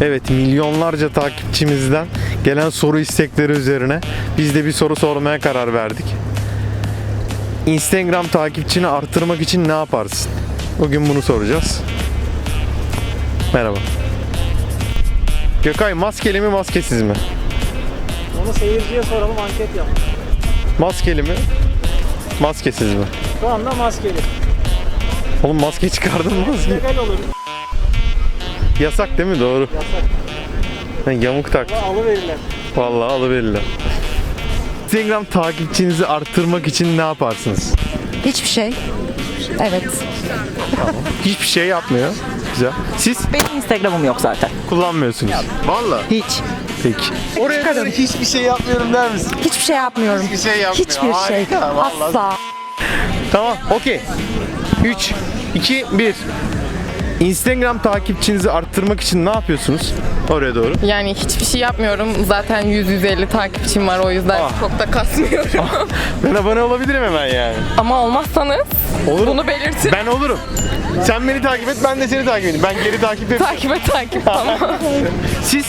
Evet milyonlarca takipçimizden gelen soru istekleri üzerine biz de bir soru sormaya karar verdik. Instagram takipçini arttırmak için ne yaparsın? Bugün bunu soracağız. Merhaba. Gökay maskeli mi maskesiz mi? Onu seyirciye soralım anket yap. Maskeli mi? Maskesiz mi? Şu anda maskeli. Oğlum maske çıkardın mı? Legal olur. Yasak değil mi? Doğru. Yasak. Ben yamuk tak. Ve alıverirler. Vallahi alıverirler. Instagram takipçinizi arttırmak için ne yaparsınız? Hiçbir şey. Evet. Hiçbir şey yapmıyor. Güzel. Siz Benim Instagram'ım yok zaten. kullanmıyorsunuz. Vallahi. Hiç. Peki. Oraya doğru hiçbir şey yapmıyorum der misin? Hiçbir şey yapmıyorum. Hiçbir şey yapmıyor. Hiçbir şey. Harika, vallahi. Asla. Tamam, okey. 3, 2, 1. Instagram takipçinizi arttırmak için ne yapıyorsunuz? Oraya doğru. Yani hiçbir şey yapmıyorum. Zaten 100-150 takipçim var o yüzden Ah. çok da kasmıyorum. Ben abone olabilirim hemen yani. Ama olmazsanız Olurum. bunu belirtin. Ben olurum. Sen beni takip et, ben de seni takip edeyim. Ben geri takip et. Takip et takip tamam. Siz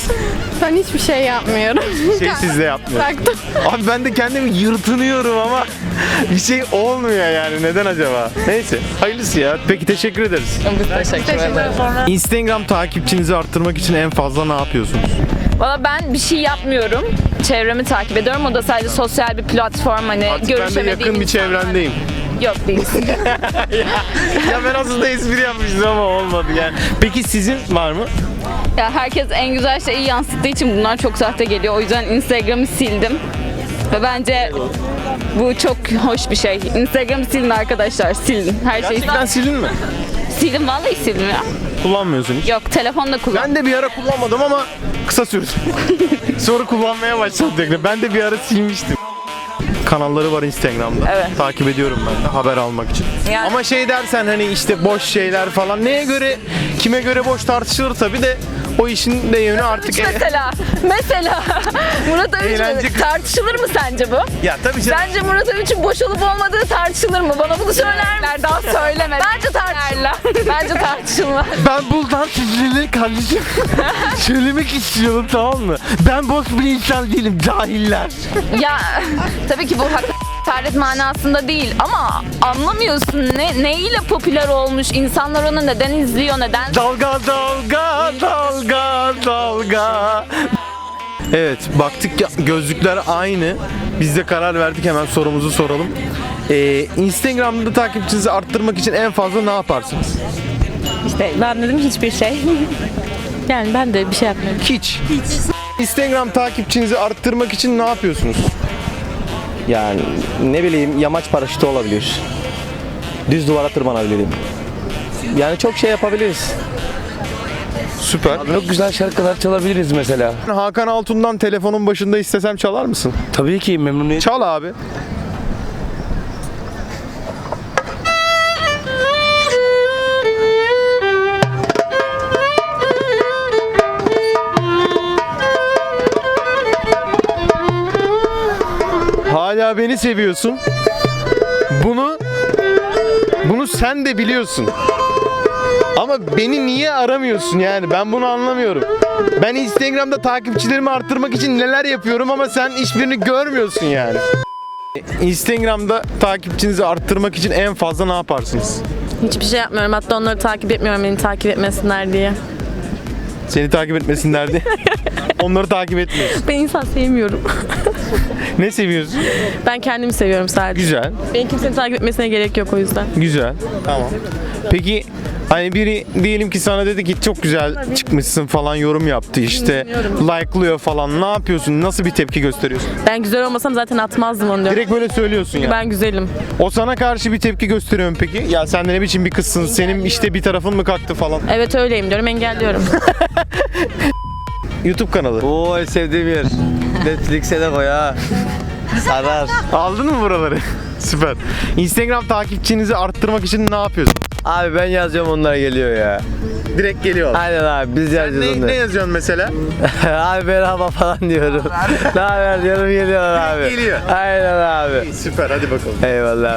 ben hiçbir şey yapmıyorum. şey sizle yapmıyorum. Taktım. Abi ben de kendimi yırtınıyorum ama bir şey olmuyor yani. Neden acaba? Neyse. Hayırlısı ya. Peki teşekkür ederiz. Biz teşekkür ederiz. Instagram takipçinizi arttırmak için en fazla ne yapıyorsunuz? Valla ben bir şey yapmıyorum. Çevremi takip ediyorum. O da sadece sosyal bir platform hani Artık ben de görüşemediğim yakın bir insanlar- çevrendeyim. Yok değilsin. ya ben aslında espri yapmıştım ama olmadı yani. Peki sizin var mı? ya herkes en güzel şeyi yansıttığı için bunlar çok sahte geliyor. O yüzden Instagram'ı sildim. Ve bence bu çok hoş bir şey. Instagram'ı silin arkadaşlar. Silin. Her şeyi Gerçekten sildin mi? sildim. Vallahi sildim ya. Kullanmıyorsun hiç. Yok telefonda kullan. Ben de bir ara kullanmadım ama kısa sürdü. Sonra kullanmaya başladım tekrar. Ben de bir ara silmiştim. Kanalları var Instagram'da. Evet. Takip ediyorum ben de haber almak için. Yani- Ama şey dersen hani işte boş şeyler falan neye göre kime göre boş tartışılır tabi de o işin de yönü artık Mesela, mesela Murat Övüç Eğlence- tartışılır mı sence bu? ya tabii canım. Sence Murat Övüç'ün boş olup olmadığı tartışılır mı? Bana bunu söyler misin? Daha söyleme. Bence tartışılmaz. Bence tartışılmaz. Ben buradan sizlere kardeşim söylemek istiyorum tamam mı? Ben boş bir insan değilim cahiller. ya tabii ki bu hak hakaret manasında değil ama anlamıyorsun ne neyle popüler olmuş insanlar onu neden izliyor neden Dalga dalga dalga dalga. Evet baktık ya gözlükler aynı. Biz de karar verdik hemen sorumuzu soralım. Ee, Instagram'da takipçinizi arttırmak için en fazla ne yaparsınız? İşte ben dedim hiçbir şey. yani ben de bir şey yapmıyorum. Hiç. Instagram takipçinizi arttırmak için ne yapıyorsunuz? Yani ne bileyim yamaç paraşütü olabilir. Düz duvara tırmanabilirim. Yani çok şey yapabiliriz. Süper. Çok güzel şarkılar çalabiliriz mesela. Hakan Altun'dan telefonun başında istesem çalar mısın? Tabii ki memnuniyet. Çal abi. Hala beni seviyorsun. Bunu bunu sen de biliyorsun. Ama beni niye aramıyorsun yani? Ben bunu anlamıyorum. Ben Instagram'da takipçilerimi arttırmak için neler yapıyorum ama sen hiçbirini görmüyorsun yani. Instagram'da takipçinizi arttırmak için en fazla ne yaparsınız? Hiçbir şey yapmıyorum. Hatta onları takip etmiyorum beni takip etmesinler diye. Seni takip etmesinler diye. Onları takip etmiyorsun. Ben insan sevmiyorum. Ne seviyorsun? ben kendimi seviyorum sadece. Güzel, Benim kimsenin takip etmesine gerek yok o yüzden. güzel. Tamam. Peki hani biri diyelim ki sana dedi ki çok güzel çıkmışsın falan yorum yaptı işte like'lıyor falan ne yapıyorsun nasıl bir tepki gösteriyorsun Ben güzel olmasam zaten atmazdım onu diyorum. direkt böyle söylüyorsun ya Ben güzelim. o sana karşı bir tepki gösteriyor mu peki ya sen de ne biçim bir kızsın senin işte bir tarafın mı kalktı falan Evet öyleyim diyorum engelliyorum. YouTube kanalı Oo en sevdiğim yer. Netflix'e de koy ha. Sarar. aldın mı buraları süper Instagram takipçinizi arttırmak için ne yapıyorsun Abi ben yazıyorum onlar geliyor ya. direkt geliyor Aynen abi biz yazıyoruz ne, onları. ne yazıyorsun mesela abi merhaba falan diyorum. ne haber diyorum geliyorlar abi. geliyor. Aynen abi. süper hadi bakalım Eyvallah abi.